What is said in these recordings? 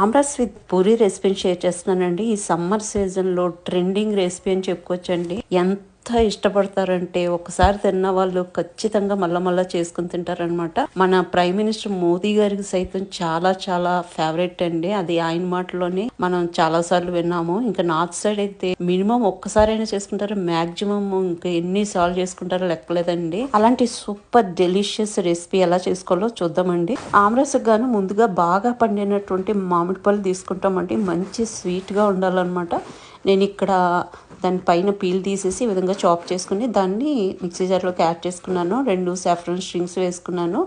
Aamras with puri రెసిపీని share చేస్తున్నానండి. ఈ సమ్మర్ సీజన్లో ట్రెండింగ్ రెసిపీ అని చెప్పుకోవచ్చండి. ఎంత ఎంత ఇష్టపడతారంటే ఒకసారి తిన్న వాళ్ళు ఖచ్చితంగా మళ్ళా మళ్ళా చేసుకుని తింటారనమాట మన ప్రైమ్ మినిస్టర్ మోదీ గారికి సైతం చాలా చాలా ఫేవరెట్ అండి. అది ఆయన మాటలోనే మనం చాలా సార్లు విన్నాము. ఇంకా నార్త్ సైడ్ అయితే మినిమం ఒక్కసారైనా చేసుకుంటారు మాక్సిమం ఇంకా ఎన్ని సార్లు చేసుకుంటారో లెక్కలేదండి. అలాంటి సూపర్ డెలిషియస్ రెసిపీ ఎలా చేసుకోవాలో చూద్దామండి. ఆమ్రస్ గాను ముందుగా బాగా పండినటువంటి మామిడి పళ్ళు తీసుకుంటామండి. మంచి స్వీట్గా ఉండాలన్నమాట. నేను ఇక్కడ దాని పైన పీల్ తీసేసి ఈ విధంగా చాప్ చేసుకుని దాన్ని మిక్సీ జార్లోకి యాడ్ చేసుకున్నాను. రెండు సాఫ్రన్ స్ట్రింగ్స్ వేసుకున్నాను.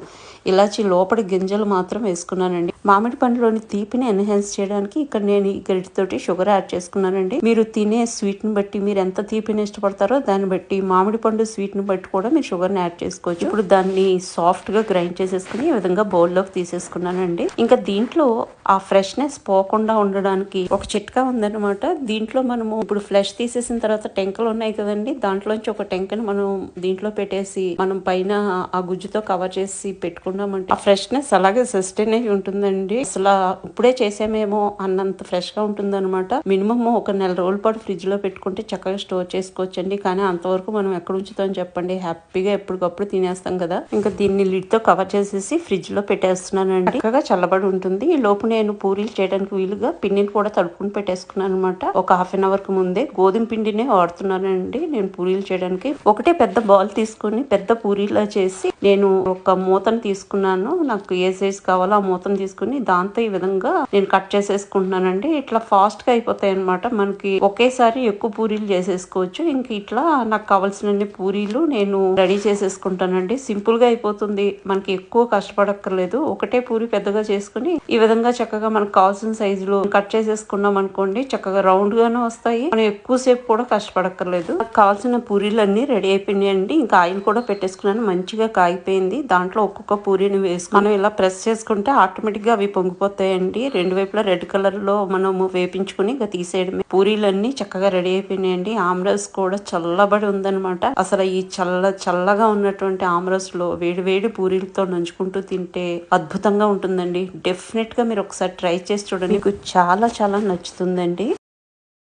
ఇలాచి లోపల గింజలు మాత్రం వేసుకున్నానండి. మామిడి పండులోని తీపిని ఎన్హాన్స్ చేయడానికి ఇక్కడ నేను ఈ గరిటితోటి షుగర్ యాడ్ చేసుకున్నానండి. మీరు తినే స్వీట్ని బట్టి మీరు ఎంత తీపిని ఇష్టపడతారో దాన్ని బట్టి మామిడి పండు స్వీట్ని బట్టి కూడా మీరు షుగర్ని యాడ్ చేసుకోవచ్చు. ఇప్పుడు దాన్ని సాఫ్ట్గా గ్రైండ్ చేసేసుకుని ఈ విధంగా బౌల్లోకి తీసేసుకున్నానండి. ఇంకా దీంట్లో ఆ ఫ్రెష్నెస్ పోకుండా ఉండడానికి ఒక చిట్కా ఉందన్నమాట. దీంట్లో మనము ఇప్పుడు ఫ్లెష్ తీసేసిన తర్వాత టెంకలు ఉన్నాయి కదండి. దాంట్లోంచి ఒక టెంకని మనం దీంట్లో పెట్టేసి మనం పైన ఆ గుజ్జుతో కవర్ చేసి పెట్టుకున్నామంటే ఆ ఫ్రెష్నెస్ అలాగే సస్టైన్ అయి ఉంటుందండి. అసలు ఇప్పుడే చేసామేమో అన్నంత ఫ్రెష్గా ఉంటుంది అనమాట మినిమం ఒక నెల రోజుల పాటు ఫ్రిడ్జ్లో పెట్టుకుంటే చక్కగా స్టోర్ చేసుకోవచ్చండి. కానీ అంతవరకు మనం ఎక్కడ ఉంచుతాం చెప్పండి. హ్యాపీగా ఎప్పటికప్పుడు తినేస్తాం కదా. ఇంకా దీన్ని లిడ్తో కవర్ చేసేసి ఫ్రిడ్జ్లో పెట్టేస్తున్నానండి. చక్కగా చల్లబడి ఉంటుంది. ఈ లోపు నేను పూరీలు చేయడానికి వీలుగా పిండిని కూడా తడుపుకుని పెట్టేసుకున్నాను అనమాట ఒక హాఫ్ అన్ అవర్కి ముందే గోధుమ పిండినే వాడుతున్నానండి. నేను పూరీలు చేయడానికి ఒకటే పెద్ద బాల్ తీసుకుని పెద్ద పూరీలా చేసి నేను ఒక మూతను తీసుకున్నాను. నాకు ఏ సైజ్ కావాలో ఆ మూతను తీసుకుని దాంతో ఈ విధంగా నేను కట్ చేసేసుకుంటున్నానండి. ఇట్లా ఫాస్ట్గా అయిపోతాయి అనమాట మనకి ఒకేసారి ఎక్కువ పూరీలు చేసేసుకోవచ్చు. ఇంక ఇట్లా నాకు కావాల్సినన్ని పూరీలు నేను రెడీ చేసేసుకుంటానండి. సింపుల్గా అయిపోతుంది. మనకి ఎక్కువ కష్టపడక్కర్లేదు. ఒకటే పూరి పెద్దగా చేసుకుని ఈ విధంగా చక్కగా మనకు కావాల్సిన సైజులో కట్ చేసేసుకున్నాం అనుకోండి చక్కగా రౌండ్ గాను వస్తాయి. మనం ఎక్కువ సేపు కూడా కష్టపడక్కర్లేదు. నాకు కావాల్సిన పూరీలన్నీ రెడీ అయిపోయినాయండి. ఇంకా ఆయిల్ కూడా పెట్టేసుకున్నాను. మంచిగా కాగిపోయింది. దాంట్లో ఒక్కొక్క పూరీని వేసుకుని మనం ఇలా ప్రెస్ చేసుకుంటే ఆటోమేటిక్గా అవి పొంగిపోతాయండి. రెండు వైపులా రెడ్ కలర్లో మనము వేపించుకుని ఇంకా తీసేయడమే. పూరీలన్నీ చక్కగా రెడీ అయిపోయినాయండి. ఆమ్రస్ కూడా చల్లబడి ఉందన్నమాట. అసలు ఈ చల్ల చల్లగా ఉన్నటువంటి ఆమ్రస్లో వేడి వేడి పూరీలతో నంచుకుంటూ తింటే అద్భుతంగా ఉంటుందండి. డెఫినెట్గా మీరు ఒకసారి ట్రై చేసి చూడండి. మీకు చాలా చాలా నచ్చుతుందండి.